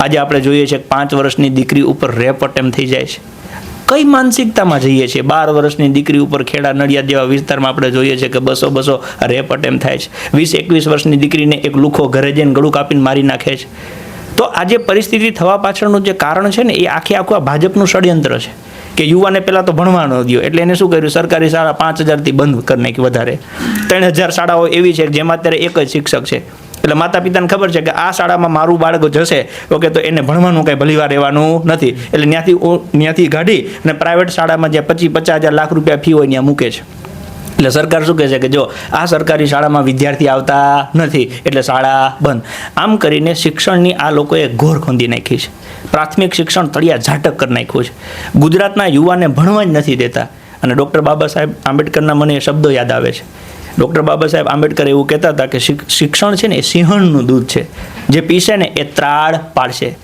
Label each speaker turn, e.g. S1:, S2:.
S1: આજે આપણે જોઈએ છીએ પાંચ વર્ષની દીકરી ઉપર રેપ અટેમ્પ થઈ જાય છે. કઈ માનસિકતામાં જઈએ છીએ? બાર વર્ષની દીકરી ઉપર ખેડા નડિયાદ જેવા વિસ્તારમાં આપણે જોઈએ છીએ કે બસો બસો રેપ અટેમ્પ થાય છે. વીસ એકવીસ વર્ષની દીકરીને એક લુખો ઘરે જઈને ગળું કાપીને મારી નાખે છે. તો આજે પરિસ્થિતિ થવા પાછળનું જે કારણ છે ને, એ આખે આખું આ ભાજપનું ષડયંત્ર છે કે યુવાને પહેલાં તો ભણવા ન દો એટલે એને શું કર્યું? સરકારી શાળા પાંચ હજારથી બંધ કરી નાખી વધારે. ત્રણ હજાર શાળાઓ એવી છે જેમાં અત્યારે એક જ શિક્ષક છે. એટલે માતા પિતાને ખબર છે કે આ શાળામાં મારું બાળક જશે, ઓકે, તો એને ભણવાનું કંઈ ભલીવાર રહેવાનું નથી. એટલે ત્યાંથી ત્યાંથી કાઢી અને પ્રાઇવેટ શાળામાં જે પચીસ પચાસ હજાર લાખ રૂપિયા ફી હોય ત્યાં મૂકે છે. એટલે સરકાર શું કહે છે કે જો આ સરકારી શાળામાં વિદ્યાર્થી આવતા નથી, એટલે શાળા બંધ. આમ કરીને શિક્ષણની આ લોકોએ ઘોર ખોંદી નાખી છે. પ્રાથમિક શિક્ષણ તળિયા ઝાટક કરી નાખ્યું છે. ગુજરાતના યુવાને ભણવા જ નથી દેતા. અને ડૉક્ટર બાબા સાહેબ આંબેડકરના મને એ શબ્દો યાદ આવે છે. ડૉક્ટર બાબા સાહેબ આંબેડકર એવું કહેતા હતા કે શિક- શિક્ષણ છે ને એ સિંહણનું દૂધ છે. જે પીશે ને એ ત્રાળ પાડશે.